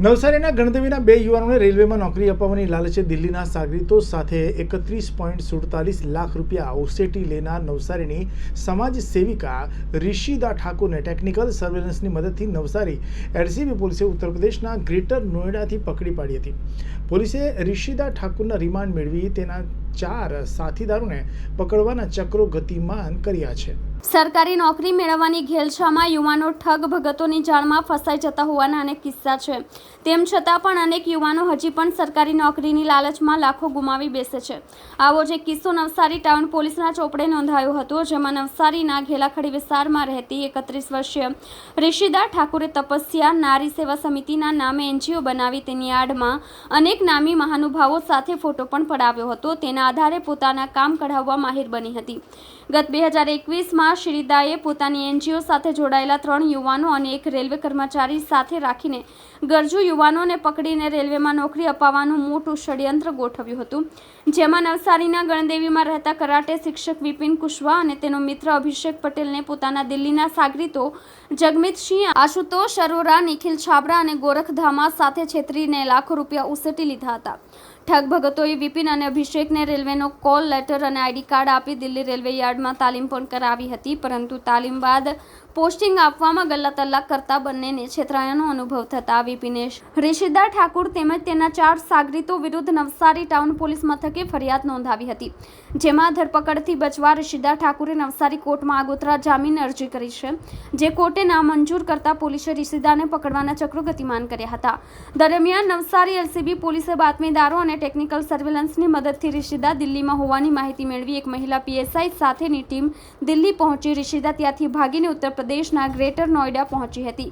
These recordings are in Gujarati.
નવસારીના ગણદેવીના બે યુવાનોને રેલવેમાં નોકરી અપાવવાની લાલચે દિલ્હીના સાગરીતો સાથે એકત્રીસ પોઈન્ટ સુડતાલીસ લાખ રૂપિયા ઓસેટી લેનાર નવસારીની સમાજ સેવિકા રિશિદા ઠાકુરને ટેકનિકલ સર્વેલન્સની મદદથી નવસારી એલસીબી પોલીસે ઉત્તર પ્રદેશના ગ્રેટર નોઈડાથી પકડી પાડી હતી. પોલીસે રિશિદા ઠાકુરના રિમાન્ડ મેળવી તેના ચાર સાથીદારોને પકડવાના ચક્રો ગતિમાન કર્યા છે. સરકારી નોકરી મેળવવાની ઘેલછામાં યુવાનો ઠગ ભગતોની જાળમાં ફસાઈ જતા હોવાના અનેક કિસ્સા છે. તેમ છતાં પણ અનેક યુવાનો હજી પણ સરકારી નોકરીની લાલચમાં લાખો ગુમાવી બેસે છે. આવો જ એક કિસ્સો નવસારી ટાઉન પોલીસના ચોપડે નોંધાયો હતો, જેમાં નવસારીના ઘેલાખડી વિસ્તારમાં રહેતી એકત્રીસ વર્ષીય રિશિદા ઠાકુરે તપસ્યા નારી સેવા સમિતિના નામે એનજીઓ બનાવી તેની આડમાં અનેક નામી મહાનુભાવો સાથે ફોટો પણ પડાવ્યો હતો. તેના આધારે પોતાના કામ કઢાવવા માહિર બની હતી. ગત બે હજાર એકવીસમાં શ્રીદાએ પોતાની એનજીઓ સાથે જોડાયેલા ત્રણ યુવાનો અને એક રેલવે કર્મચારી સાથે રાખીને ગરજુ યુવાનોને પકડીને રેલવેમાં નોકરી અપાવવાનું મોટું ષડયંત્ર ગોઠવ્યું હતું. જેમાં નવસારીના ગણદેવીમાં રહેતા કરાટે શિક્ષક વિપિન કુશવાહ અને તેનો મિત્ર અભિષેક પટેલને પોતાના દિલ્હીના સાગરીતો જગમિતસિંહ આશુતોષ અરોરા, નિખિલ છાબરા અને ગોરખધામા સાથે છેતરીને લાખો રૂપિયા ઉસેટી લીધા હતા. ઠગ ભગતોએ વિપિન અને અભિષેકને રેલવેનો કોલ લેટર અને આઈડી કાર્ડ આપી દિલ્હી રેલવે યાર્ડમાં તાલીમ પણ કરાવી હતી, પરંતુ તાલીમ બાદ પોસ્ટિંગ આપવામાં ગલ્લા તલ્લા કરતા બંનેને છેતરાયાનો અનુભવ થતા વિપિનેશ રિશિદા ઠાકુર તેમજ તેના ચાર સાગરીતો વિરુદ્ધ નવસારી ટાઉન પોલીસ મથકે ફરિયાદ નોંધાવી હતી. જેમાં ધરપકડથી બચવા રિશિદા ઠાકુરે નવસારી કોર્ટમાં આગોતરા જામીન અરજી કરી છે, જે કોર્ટે નામંજૂર કરતા પોલીસે રિશિદાને પકડવાના ચક્રો ગતિમાન કર્યા હતા. દરમિયાન નવસારી એલસીબી પોલીસે બાતમીદારો અને ટેકનિકલ સર્વેલન્સની મદદથી રિશિદા દિલ્હીમાં હોવાની માહિતી મેળવી એક મહિલા પીએસઆઈ સાથેની ટીમ દિલ્હી પહોંચી રિશિદા ત્યાંથી ભાગીને ઉત્તર પ્રદેશના ગ્રેટર નોઈડા પહોંચી હતી.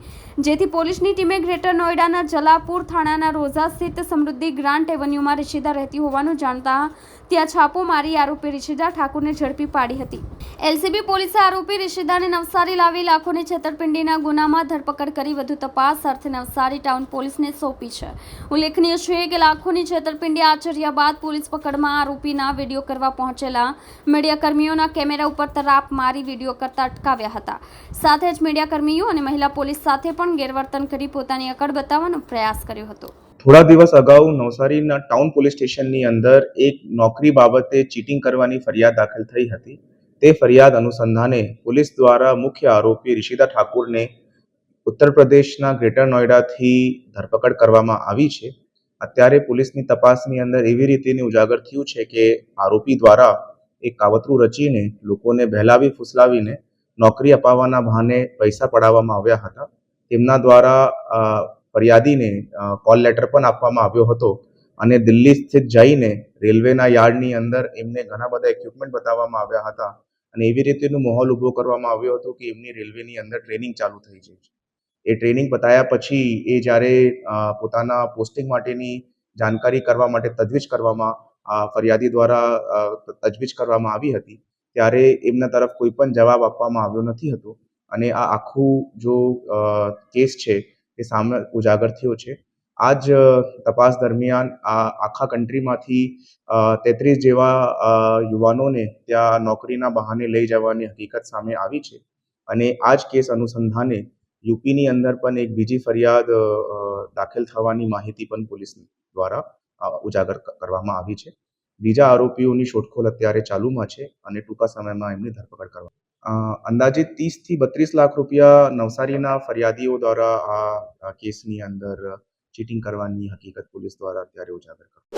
જેથી પોલીસની ટીમે ગ્રેટર નોઈડાના જલાપુર થાણાના રોઝા સ્થિત સમૃદ્ધિ ગ્રાન્ટ એવન્યુમાં રિશિદા રહેતી હોવાનું જાણતા ત્યાં છાપો મારી આરોપી રિશિદા ઠાકુરને ઝડપી પાડી હતી. એલસીબી પોલીસે આરોપી રિશિદાને નવસારી લાવી લાખોની છેતરપિંડીના ગુનામાં ધરપકડ કરી વધુ તપાસ અર્થે નવસારી ટાઉન પોલીસને સોંપી છે. ઉલ્લેખનીય છે કે લાખોની છેતરપિંડી આચર્યા બાદ પોલીસ પકડમાં આરોપીના વીડિયો કરવા પહોંચેલા મીડિયાકર્મીઓના કેમેરા ઉપર તરાપ મારી વીડિયો કરતા અટકાવ્યા હતા. સાથે જ મીડિયાકર્મીઓ અને મહિલા પોલીસ સાથે પણ ગેરવર્તન કરી પોતાની અકડ બતાવવાનો પ્રયાસ કર્યો હતો. થોડા દિવસ અગાઉ નવસારીના ટાઉન પોલીસ સ્ટેશનની અંદર એક નોકરી બાબતે ચીટિંગ કરવાની ફરિયાદ દાખલ થઈ હતી. તે ફરિયાદ અનુસંધાને પોલીસ દ્વારા મુખ્ય આરોપી રિષિદા ઠાકુરને ઉત્તર પ્રદેશના ગ્રેટર નોઈડાથી ધરપકડ કરવામાં આવી છે. અત્યારે પોલીસની તપાસની અંદર એવી રીતેની ઉજાગર થયું છે કે આરોપી દ્વારા એક કાવતરું રચીને લોકોને બહેલાવી ફૂસલાવીને નોકરી અપાવવાના બહાને પૈસા પડાવવામાં આવ્યા હતા. તેમના દ્વારા ફરિયાદીને કોલ લેટર પણ આપવામાં આવ્યો હતો અને દિલ્હી સ્થિત જઈને રેલવેના યાર્ડની અંદર એમને ઘણા બધા ઇક્વિપમેન્ટ બતાવવામાં આવ્યા હતા અને એવી રીતેનું માહોલ ઊભો કરવામાં આવ્યો હતો કે એમની રેલવેની અંદર ટ્રેનિંગ ચાલુ થઈ છે. એ ટ્રેનિંગ બતાવ્યા પછી એ જ્યારે પોતાના પોસ્ટિંગ માટેની જાણકારી કરવા માટે તજવીજ કરવામાં આ ફરિયાદી દ્વારા તજવીજ કરવામાં આવી હતી, ત્યારે એમના તરફ કોઈ પણ જવાબ આપવામાં આવ્યો નથી હતો અને આ આખું જો કેસ છે એ સામે ઉજાગર થયો છે. આ જ તપાસ દરમિયાન આ આખા કન્ટ્રીમાંથી તેત્રીસ જેવા યુવાનોને ત્યાં નોકરીના બહાને લઈ જવાની હકીકત સામે આવી છે. અને આ જ કેસ અનુસંધાને યુપીની અંદર પણ એક બીજી ફરિયાદ દાખલ થવાની માહિતી પણ પોલીસ દ્વારા ઉજાગર કરવામાં આવી છે. બીજા આરોપીઓની શોધખોળ અત્યારે ચાલુમાં છે અને ટૂંકા સમયમાં એમની ધરપકડ કરવા અ, અંદાજિત ત્રીસથી બત્રીસ લાખ રૂપિયા નવસારીના ફરિયાદીઓ દ્વારા આ કેસની અંદર ચીટિંગ કરવાની હકીકત પોલીસ દ્વારા અત્યારે ઉજાગર કરવામાં